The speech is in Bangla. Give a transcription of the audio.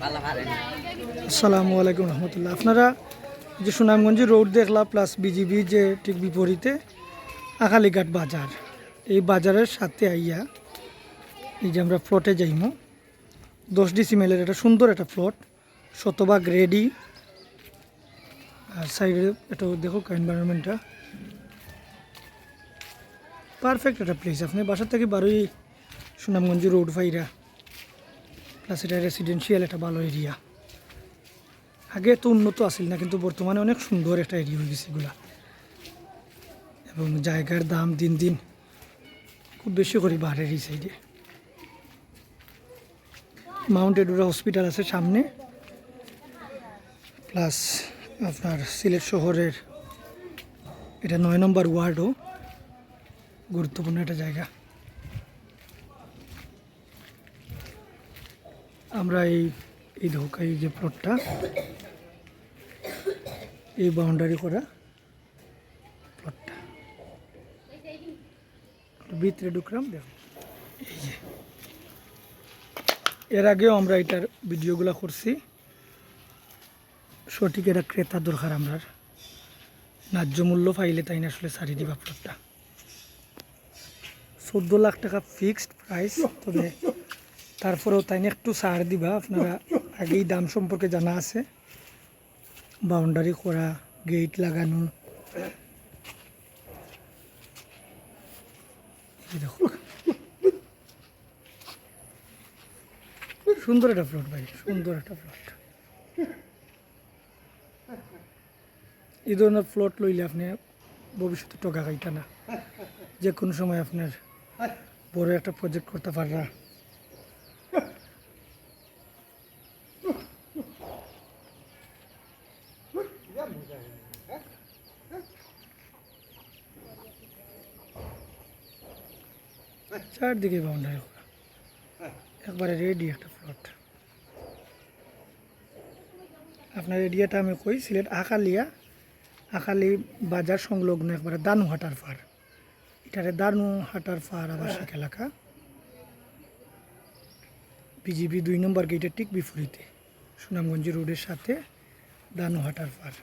আসসালামু আলাইকুম রহমতুল্লাহ। আপনারা যে সুনামগঞ্জ রোড দেখলা প্লাস বিজিবি যে ঠিক বিপরীতে আকালিঘাট বাজার, এই বাজারের সাথে আইয়া এই যে আমরা প্লটে যাইমো, দশ ডিসিমেলের একটা সুন্দর একটা প্লট শতভাগ রেডি আর সাইডে এটা দেখো এনভায়রনমেন্টটা পারফেক্ট একটা প্লেস আপনি বাসার থেকে বারোই সুনামগঞ্জ রোড ফাইরা প্লাস এটা রেসিডেন্সিয়াল একটা ভালো এরিয়া আগে তো উন্নত আসিল না, কিন্তু বর্তমানে অনেক সুন্দর একটা এরিয়া হয়ে গেছে এগুলা। এবং জায়গার দাম দিন দিন খুব বেশি করে বাড়ে এই সাইডে মাউন্ট এডুরা হসপিটাল আছে সামনে। প্লাস আপনার সিলেট শহরের, এটা নয় নম্বর ওয়ার্ডও। গুরুত্বপূর্ণ একটা জায়গা। আমরা এই এই ধোকা, এই যে প্লটটা এই বাউন্ডারি করা প্লটটা ভিতরে ঢুকলাম, দেখো। এই যে। এর আগেও আমরা এটার ভিডিওগুলো করছি। সঠিক এটা ক্রেতা দরকার আমরা ন্যায্য মূল্য পাইলে তাই না আসলে সারি দিবা প্লটটা চোদ্দ লাখ টাকা ফিক্সড প্রাইস তবে তারপরেও তাই একটু ছাড় দিবা, আপনারা আগেই দাম সম্পর্কে জানা আছে। বাউন্ডারি করা গেট লাগানো। সুন্দর একটা প্লট ভাই, সুন্দর একটা প্লট এই ধরনের প্লট লইলে আপনি ভবিষ্যতে টকা খাইতা না। যে কোনো সময় আপনার বড় একটা প্রজেক্ট করতে পাররা। চারদিকে বাউন্ডারি করা একবারে রেডি একটা প্লট আপনার এরিয়াটা আমি কই? সিলেট আকালিয়া। আকালি বাজার সংলগ্ন একবারে দানু হাটার পার। এটারে দানু হাটার পার আবাসিক এলাকা। বিজিবি দুই নম্বর গেটের ঠিক বিপরীতে। সুনামগঞ্জ রোডের সাথে দানু হাটার পার।